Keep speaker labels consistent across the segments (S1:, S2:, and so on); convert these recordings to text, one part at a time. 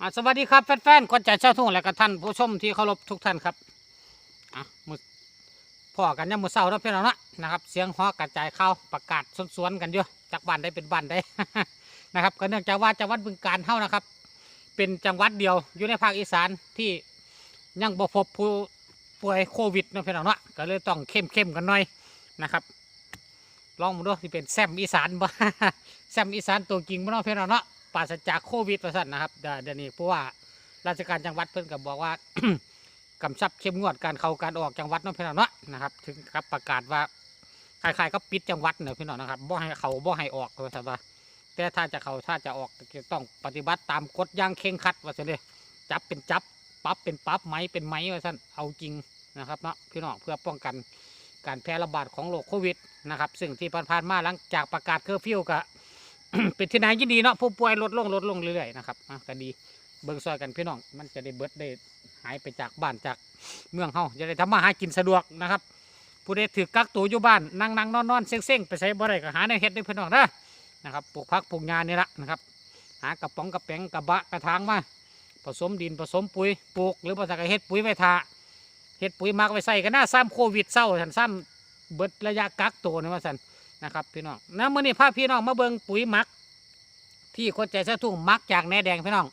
S1: อะสวัสดีครับแฟนๆคนใจเช่าทุ่งและก็ท่านผู้ชมที่เคารพทุกท่านครับอะมือพ่อกันยามมือเศร้าแล้วพี่น้องเนาะนะครับ เสียงฮอกระจายเข่าประกาศสวนๆกันอยู่จากบ้านได้เป็นบ้านได้ นะครับก็เนื่องจากว่าจังหวัดบึงกาฬเท่านะครับ เป็นจังหวัดเดียวอยู่ในภาคอีสานที่ยังบ่พบผู้ป่วยโควิดเนาะพี่น้องเนาะก็เลยต้องเข้มเข้มๆกันหน่อยนะครับ ลองมาดูที่เป็นแซมอีสานบ่แซมอีสานตัวจริงบ่เนาะพี่น้องเนาะ ปราศจากโควิดประสันนะครับเดี๋ยวเดี๋ยวนี้เพราะว่าราชการจังหวัดเพิ่นก็บบอกว่า กำชับเข้มงวดการเข้าการออกจังหวัดเนาะพี่น้องเนาะนะครับ ถึงกับประกาศว่าใคล้ายๆก็ปิดจังหวัดเนาะพี่น้องนะครับบ่ให้เขาบ่ให้ออกว่าซั่นว่าแต่ถ้าจะเขาถ้าจะออกก็ต้องปฏิบัติตามกฎอย่างเคร่งครัดว่าซั่นเลยจับเป็นจับปรับเป็นปรับไหมเป็นไหมว่าซั่นเอาจริงนะครับเนาะพี่น้องเพื่อป้องกันการแพร่ระบาดของโรคโควิดนะครับ ซึ่งที่ผ่านๆมาหลังจากประกาศเคอร์ฟิวก็ เป็นที่นายยินดีเนาะผู้ป่วยลดลงลดลงเรื่อยๆนะครับอะก็ดีเบิ่งซอยกันพี่น้องมันจะได้เบิดได้หายไปจากบ้านจากเมืองเฮาจะได้ทำมาหากินสะดวกนะครับ ผู้ใดถือกักตัวอยู่บ้านนั่งนั่งนอนนอนเซ็งเซ็งๆไปใช้บ่ได้ก็หาในเฮ็ดได้พี่น้องนะนะครับปลูกผักปลูกหญ้านนี่ละนะครับ หากระป๋องกระแป้งกระบะกระถางมาผสมดินผสมปุ๋ยปลูก หรือภาษาเฮ็ดปุ๋ยไว้ทาเฮ็ดปุ๋ยมักไว้ใส่ก็น่าซ้ำโควิดเศร้าสันซ้ำเบิดระยะกักตัวนี่ว่าสัน นะครับพี่น้องนะมื่อนี้พาพี่น้องมาเบิงปุ๋ยหมัก ที่คนใจเส้ทุ่งหมักจากแหนแดงพี่น้อง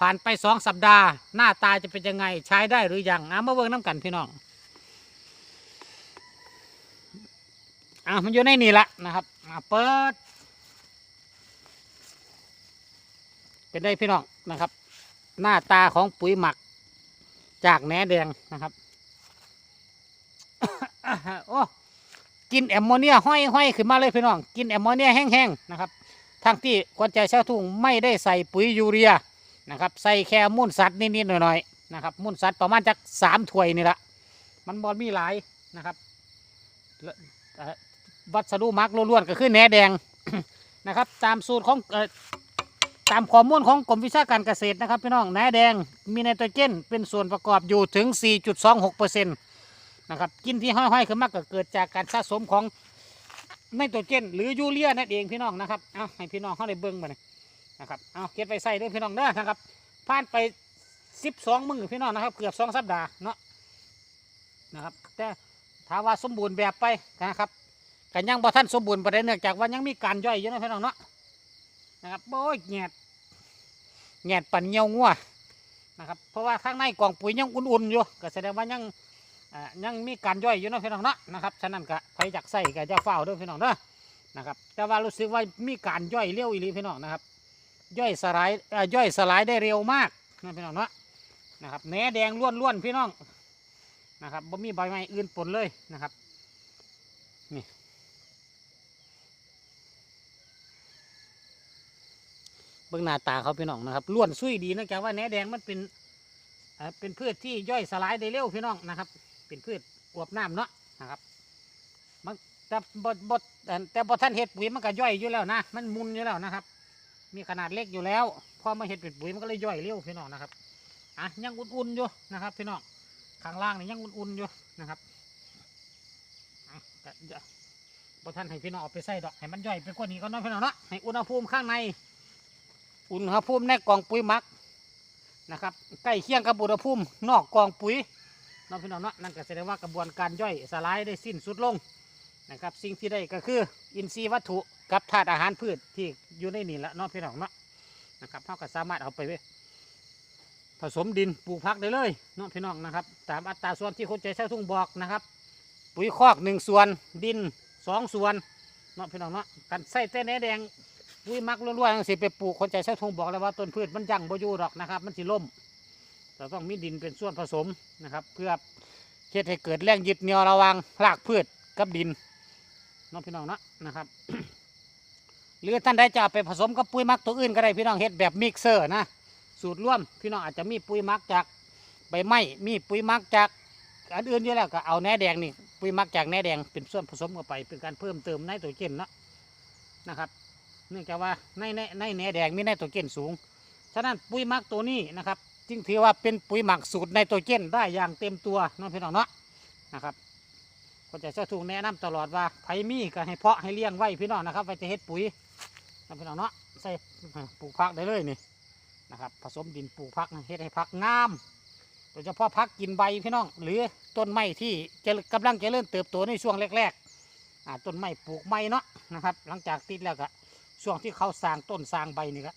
S1: ผ่านไปสองสัปดาห์ หน้าตาจะเป็นยังไงใช้ได้หรือยังอะมาเบิงน้ำกันพี่น้องอะมันอยู่ในนี่ละนะครับอะเปิด เป็นได้พี่น้องนะครับ หน้าตาของปุ๋ยหมักจากแหนแดงนะครับ โอ้ กินแอมโมเนียห้อยห้อยขึ้นมาเลยพี่น้อง กินแอมโมเนียแห้งๆนะครับทั้งที่กวนใจชาวทุ่งไม่ได้ใส่ปุ๋ยยูเรียนะครับ ใส่แค่มูลสัตว์นิดๆหน่อยๆนะครับมูลสัตว์ประมาณจักสามถ้วยนี่ละมันบอลมีหลายนะครับวัสดุหมักล้วนๆก็คือแหนแดงนะครับ ตามสูตรของตามข้อมูลของกรมวิชาการเกษตรนะครับพี่น้องแหนแดงมีไนโตรเจนเป็นส่วนประกอบอยู่ถึง 4.26%นต์ นะครับกินที่ห้อยๆขึ้นมากก็เกิดจากการสะสมของไนโตรเจนหรือยูเรียนั่นเองพี่น้องนะครับเอาให้พี่น้องเขาได้เบิ่งมาเลยนะครับเอาเก็บไปใส่เด้อพี่น้องเด้อนะครับผ่านไป12มื้อพี่น้องนะครับ เกือบ2สัปดาห์เนาะนะครับแต่ถามว่าสมบูรณ์แบบไปนะครับกันยังบ่ทันสมบูรณ์ประเด็นเนื่องจากว่ายังมีการย่อยอยู่นะพี่น้องเนาะนะครับโอ้ยแงดแงดปั่นเงียวงัวนะครับเพราะว่าข้างในกล่องปุ๋ยยังอุ่นๆอยู่ก็แสดงว่ายัง อ่ายังมีการย่อยอยู่เนาะพี่น้องเนาะนะครับฉะนั้นก็ใครอยากใส่ก็จะเฝ้าด้วยพี่น้องเด้อนะครับแต่ว่ารู้สึกว่ามีการย่อยเร็วอีหลีพี่น้องนะครับ ย่อยสลายย่อยสลายได้เร็วมากนะพี่น้องเนาะนะครับแหนแดงล้วนๆพี่น้องนะครับบ่มีใบไม้อื่นปนเลยนะครับนี่เบื้องหน้าตาเขาพี่น้องนะครับล้วนซุยดีเนื่องจากว่าแหนแดงมันเป็นเป็นพืชที่ย่อยสลายได้เร็วพี่น้องนะครับ เป็นพืชอวบน้ำเนาะนะครับมันแต่บดบดแต่บดท่านเห็ดปุ๋ยมันก็ย่อยอยู่แล้วนะ มันมุนอยู่แล้วนะครับ มีขนาดเล็กอยู่แล้ว พอมาเห็ดเป็นปุ๋ยมันก็เลยย่อยเร็วพี่น้องนะครับอะยังอุ่นๆอยู่นะครับพี่น้องข้างล่างนี่ยังอุ่นๆอยู่นะครับบดท่านให้พี่น้องเอาไปใส่ดอกให้มันย่อยไปกว่านี้ก็น้องพี่น้องเนาะให้อุณหภูมิข้างใน อุณหภูมิในกล่องปุ๋ยมักนะครับใกล้เคียงกับอุณหภูมินอกกล่องปุ๋ย น้องพี่น้องเนาะนั่นก็แสดงว่ากระบวนการย่อยสลายได้สิ้นสุดลงนะครับ สิ่งที่ได้ก็คืออินทรีย์วัตถุกับธาตุอาหารพืชที่อยู่ในนี่แหละน้องพี่น้องเนาะนะครับเราก็สามารถเอาไปผสมดินปลูกพักได้เลยน้องพี่น้องนะครับ ตามอัตราส่วนที่คนใจเช่าทุ่งบอกนะครับ ปุ๋ยคอกหนึ่งส่วนดินสองส่วนเนาะพี่น้องเนาะกันใส่แต่แหนแดงปุ๋ยมักล้วนๆสิไปปลูกคนใจเช่าทุ่งบอกเลยว่าต้นพืชมันยั่งบ่อยู่ดอกนะครับ มันสิล่ม เราต้องมีดินเป็นส่วนผสมนะครับ เพื่อเฮ็ดให้เกิดแรงยึดเหนี่ยวระวังรากพืชกับดินน้องพี่น้องเนาะนะครับ หรือท่านใดจะไปผสมกับปุ๋ยมักตัวอื่นก็ได้พี่น้องเฮ็ดแบบมิกเซอร์นะสูตรร่วมพี่น้องอาจจะมีปุ๋ยมักจากใบไม้มีปุ๋ยมักจากอันอื่นอยู่แล้วก็เอาแหนแดงนี่ปุ๋ยมักจากแหนแดงเป็นส่วนผสมเข้าไป เป็นการเพิ่มเติมไนโตรเจนเนาะนะครับเนื่องจากว่าในในในแหนแดงมีไนโตรเจนสูง ฉะนั้นปุ๋ยมักตัวนี้นะครับ จึงถือว่าเป็นปุ๋ยหมักสูตรไนโตรเจนได้อย่างเต็มตัวน้องพี่น้องเนาะนะครับก็จะเจ้าถูกแนะนำตลอดว่าไผ่มีก็ให้เพาะให้เลี้ยงไว้พี่น้องนะครับไว้จะเฮ็ดปุ๋ยน้องพี่น้องเนาะใส่ปลูกผักได้เลยนี่นะครับผสมดินปลูกพักเฮ็ดให้พักงามโดยเฉพาะพักกินใบพี่น้อง หรือต้นไม้ที่จะกำลังจะเริ่มเติบโตในช่วงแรกๆต้นไม้ปลูกไม้เนาะนะครับ หลังจากติดแล้วก็ช่วงที่เขาสร้างต้นสร้างใบนี่ก็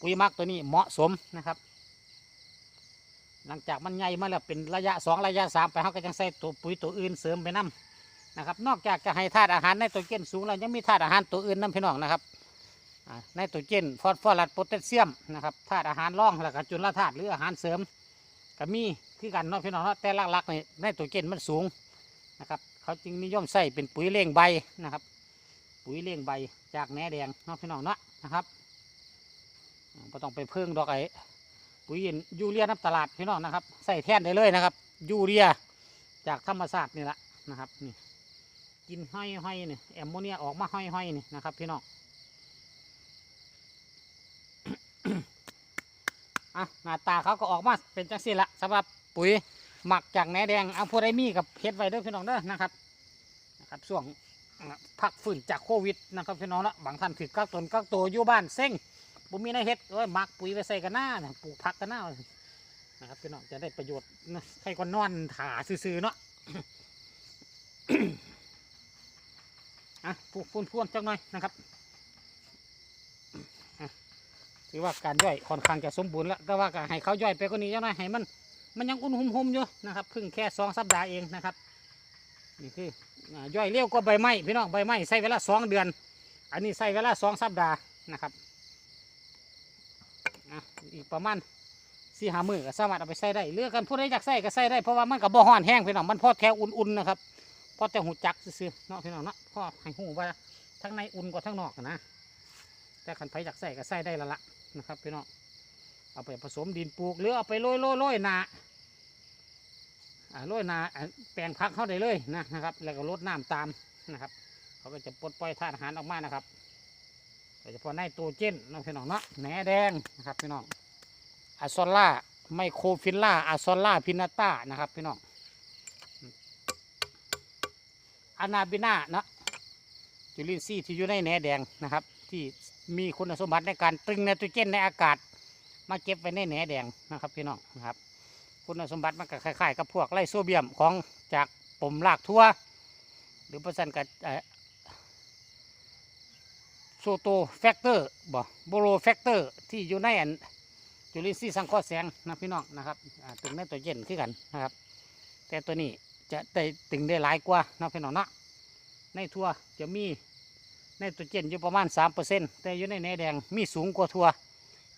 S1: ปุ๋ยหมักตัวนี้เหมาะสมนะครับ หลังจากมันใหญ่มาแล้วเป็นระยะสองระยะสามไปเขาก็ยังใส่ตัวปุ๋ยตัวอื่นเสริมไปนํนะครับ นอกจากจะให้ธาตุอาหารในตัวเจนสูงแล้วยังมีธาตุอาหารตัวอื่นนํพี่น้องนะครับในตัวเจนฟอสฟอรัสโพแทสเซียมนะครับธาตุอาหารร่องแล้วก็จุลธาตุหรืออาหารเสริมก็มีคือกันเนาะพี่น้องเนาะแต่ลักๆในในตัวเกณฑ์มันสูงนะครับ เขาจึงนิยมใส่เป็นปุ๋ยเลี้ยงใบนะครับ ปุ๋ยเลี้ยงใบจากแหนแดงเนาะพี่น้องเนาะนะครับก็ต้องไปเพิ่งดอกไอ้ ปุ๋ยยูเรียน้ำตลาดพี่น้องนะครับ ใส่แท่นได้เลยนะครับ ยูเรียจากธรรมชาสตินี่แหละนะครับนี่กินห้อยห้อยๆนี่แอมโมเนียออกมาห้อยห้อยๆนี่นะครับ พี่น้องอะหน้าตาเขาก็ออกมาเป็นจังสีละสำหรับปุ๋ยหมักจากแหนแดงเอาผู้ใดมีกับเฮ็ดไว้ด้วยพี่น้องเด้อนะครับนะครับช่วงพักฟื้นจากโควิดนะครับพี่น้องละบางท่านถือกักตนกักตัวอยู่บ้านเซ็ง บ่มีในเฮ็ดเอ้ยมักปุ๋ยไปใส่กันหน้าน่ะปลูกผักกันหน้านะครับพี่น้องจะได้ประโยชน์ใครก็นอนถาซื่อๆเนาะอะปลูกพูนๆจังหน่อยนะครับถือว่าการย่อยค่อนข้างจะสมบูรณ์แล้วแต่ว่าก็ให้เขาย่อยไปกว่านี้จ้าหน่อยให้มันมันยังอุ่นหุ่มๆอยู่นะครับเพิ่งแค่สองสัปดาห์เองนะครับนี่คือย่อยเร็วกว่าใบไม้พี่น้องใบไม้ใช้เวลาสองเดือน อันนี้ใช้เวลาสองสัปดาห์นะครับ อะอีกประมาณสี่หามือก็สามารถเอาไปใส่ได้เลือกกันผู้ใดอยากใส่ก็ใส่ได้เพราะว่ามันกับบ่ฮ้อนแห้งพี่น้องมันพอแค่อุ่นๆนะครับพอแต่หูจักซื่อเนาะพี่น้องเนาะพอให้หูว่าทั้งในอุ่นกว่าทั้งนอกนะแต่ขันไผอยากใส่ก็ใส่ได้ละละนะครับพี่น้องเอาไปผสมดินปลูกหรือเอาไปโรยโรยโรยนาโรยนาอ่าแปลงพักเข้าได้เลยนะนะครับ แล้วก็ลดน้ำตามนะครับ เขาก็จะปลดปล่อยธาตุอาหารออกมานะครับ โดยเฉพาะในตัวเจนน้องพี่น้องเนาะแหนแดงนะครับพี่น้องอะซอล่าไมโครฟิลล่าอะซอล่าพินาต้านะครับพี่น้องอานาบินาเนาะจุลินทรีย์ที่อยู่ในแหนแดงนะครับ ที่มีคุณสมบัติในการตรึงไนโตรเจนในอากาศ มาเก็บไว้ในแหนแดงนะครับพี่น้องนะครับ คุณสมบัติมันก็คล้ายๆกับพวกไลโซเบียมของจากปมรากทั่ว หรือประสันกับ โซโตแฟกเตอร์บ่โบโรแฟกเตอร์ที่อยู่ในอันจุลินทรีย์สังเคราะห์แสงนะพี่น้องนะครับตึงไนโตรเจนคือกันนะครับ แต่ตัวนี้จะได้ตึงได้หลายกว่านะพี่น้องนะในทั่วจะมีในตัวเจนอยู่ประมาณ 3%แต่อยู่ในแหนแดงมีสูงกว่าทั่ว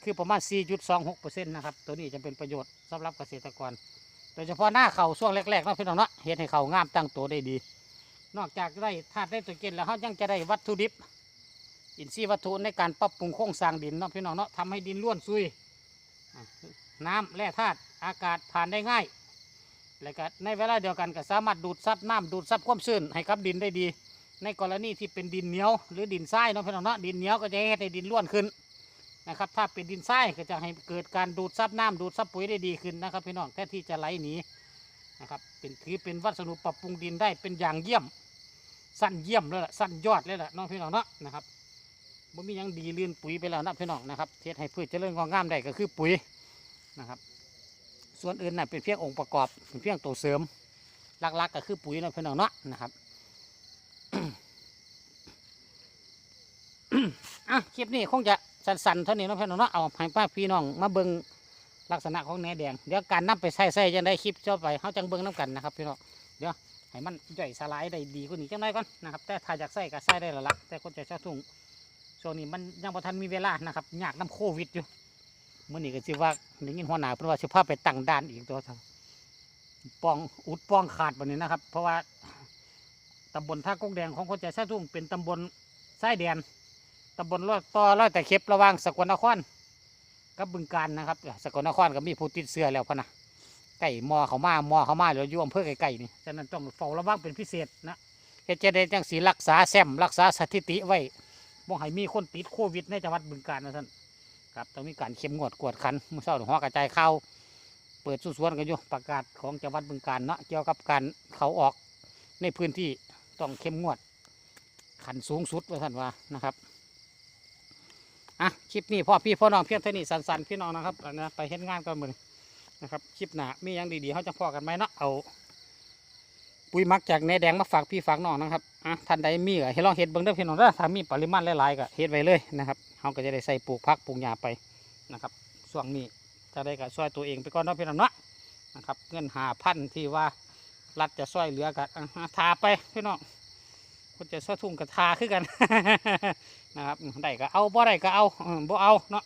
S1: คือประมาณ 4.26%นะครับตัวนี้จะเป็นประโยชน์สำหรับเกษตรกร โดยเฉพาะหน้าเขาช่วงแรกๆนาะพี่น้องเนาะเห็นให้เขางามตั้งตัวได้ดี นอกจากได้ธาตุได้ตัวเจนแล้วเขายังจะได้วัตถุดิบ อินทรีย์วัตถุในการปรับปรุงโครงสร้างดินเนาะพี่น้องเนาะทำให้ดินร่วนซุย น้ำแร่ธาตุอากาศผ่านได้ง่าย แล้วก็ในเวลาเดียวกันก็สามารถดูดซับน้ำดูดซับความชื้นให้กับดินได้ดี ในกรณีที่เป็นดินเหนียว หรือดินทรายเนาะพี่น้องเนาะดินเหนียวก็จะให้ดินร่วนขึ้นนะครับถ้าเป็นดินทรายก็จะให้เกิดการดูดซับน้ำดูดซับปุ๋ยได้ดีขึ้นนะครับพี่น้องแทนที่จะไหลหนีนะครับเป็นถือเป็นวัสดุปรับปรุงดินได้เป็นอย่างเยี่ยม สั้นเยี่ยมเลยล่ะสั้นยอดเลยล่ะน้องพี่น้องเนาะนะครับ บ่มียังดีเลื่อนปุ๋ยไปแล้วนะพี่น้องนะครับเทศให้พืชเจริญงอกงามได้ก็คือปุ๋ยนะครับ ส่วนอื่นน่ะเป็นเพียงองค์ประกอบเป็นเพียงตัวเสริมหลักๆก็คือปุ๋ยนะพี่น้องเนาะนะครับอะคลิปนี้คงจะสั้นๆเท่านี้นะพี่น้องเนาะเอาให้ป้าพี่น้องมาเบิ่งลักษณะของแหนแดงเดี๋ยวการนำไปใส่ใส่จังได้คลิปเจ้าไปเขาจังเบิ่งน้กันนะครับพี่น้องเดี๋ยวให้มันย่อยสลายได้ดีกว่านี้จังได้ก่อนนะครับแต่ถ้าอยากใส่ก็ใส่ได้ละละแต่คนจะช่าทุ่ง ช่วงนี้มันยังพอทันมีเวลานะครับยากน้ำโควิดอยู่เมื่อนี้ก็สิว่าได้ยินหัวหน้าเพราะว่าสิพาไปตั้งด่านอีกตัวเท่าปองอุดปองขาดแบบนี้นะครับ เพราะว่าตำบลท่ากกแดงของคนใจแช่ทุ่งเป็นตำบลไส้แดนตำบลรอดต่อร้อยแต่เข็บระว่างสกลนครกับบึงการนะครับสกลนครก็มีผู้ติดเชื้อแล้วพนะไก่มอเขามามอเขามาหรืออยู่อำเภอไก่ๆนี่ฉะนั้นต้องเฝ้าระวังเป็นพิเศษนะเฮ็ดจะได้จังสีรักษาแซมรักษาสถิติไว้ บ่ให้มีคนติดโควิดในจังหวัดบึงกาฬนะท่านครับต้องมีการเข้มงวดกวดขันเมื่อเช้าหอกระจายเข่าเปิดสุสวนกันอยู่ประกาศของจังหวัดบึงกาฬเนาะเกี่ยวกับการเขาออกในพื้นที่ต้องเข้มงวดขันสูงสุดว่าท่านว่านะครับอะคลิปนี้พ่อพี่พ่อน้องเพียงเท่านี้สั้นๆพี่น้องนะครับนะไปเฮ็ดงานก่อนมือนนะครับคลิปหนามียังดีๆเขาจะพอกันไหมเนาะเอา ปุ๋ยมักจากแหนแดงมาฝากพี่ฝากน้องนะครับอะท่านใดมีก็ให้ลองเฮ็ดเบิ่งเด้อพี่น้องเด้อถ้ามีปริมาณหลายๆก็เฮ็ดไว้เลยนะครับเขาก็จะได้ใส่ปลูกพักปลูกหญ้าไปนะครับช่วงนี้จะได้ก็ช่วยตัวเองไปก่อนเนาะพี่น้องเนาะนะครับเงินหาพันที่ว่ารัฐจะช่วยเหลือกันทาไปพี่น้องคนจะช่วยทุ่งกับทาคือกันนะครับได้ก็เอาบ่ได้ก็เอาบ่เอาเนาะ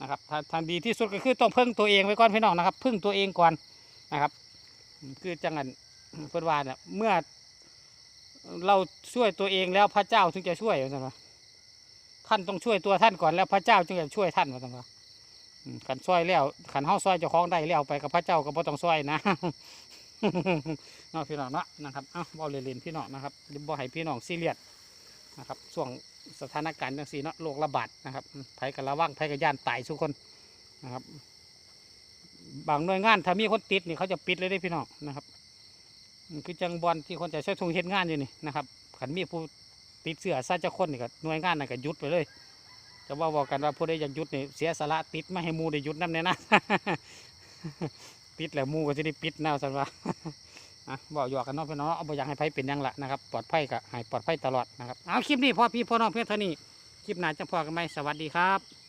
S1: นะครับทางดีที่สุดก็คือต้องพึ่งตัวเองไว้ก่อนพี่น้องนะครับ พึ่งตัวเองก่อนนะครับ คือจังหัน เพื่อนว่าเนี่ยเมื่อ เราช่วยตัวเองแล้วพระเจ้าถึงจะช่วยว่าซั่นว่าท่านต้องช่วยตัวท่านก่อนแล้วพระเจ้าจึงจะช่วยท่านว่าซั่นว่าขันช่วยแล้วขันเฮาช่วยเจ้าของได้แล้วไปกับพระเจ้าก็บ่ต้องช่วยนะเนาะพี่น้องเนาะนะครับเอ้าเว้าเล่นพี่น้องนะครับบ่ให้พี่น้องซีเรียสนะครับช่วงสถานการณ์จังสีเนาะโรคระบาดนะครับอืมไผกับระวังไผกับย่านตายทุกคนนะครับ บางหน่วยงานถ้ามีคนติดนี่เขาจะปิดเลยได้พี่น้องนะครับ คือจังบอลที่คนจะใช้ทุงเฮ็ดงานอยู่นี่นะครับขันมีผู้ติดเสือซาจะคนนี่ก็หน่วยงานนั่นก็ยุดไปเลยจะว่าบอกกันว่าผู้ใดอยากยุดนี่เสียสละติดไม่ให้มูได้ยุดนั่นเนี่ยนะปิดแล้วมูก็จะได้ปิดแนวสันว่าอะบอกหยอกกันเนาะพี่น้องเอาบ่อยากให้ไผเป็นยังละนะครับปลอดภัยก็ให้ปลอดภัยตลอดนะครับเอาคลิปนี้พ่อพี่พ่อน้องเพื่อนเท่านี้คลิปหน้าจะพอกันไหมสวัสดีครับ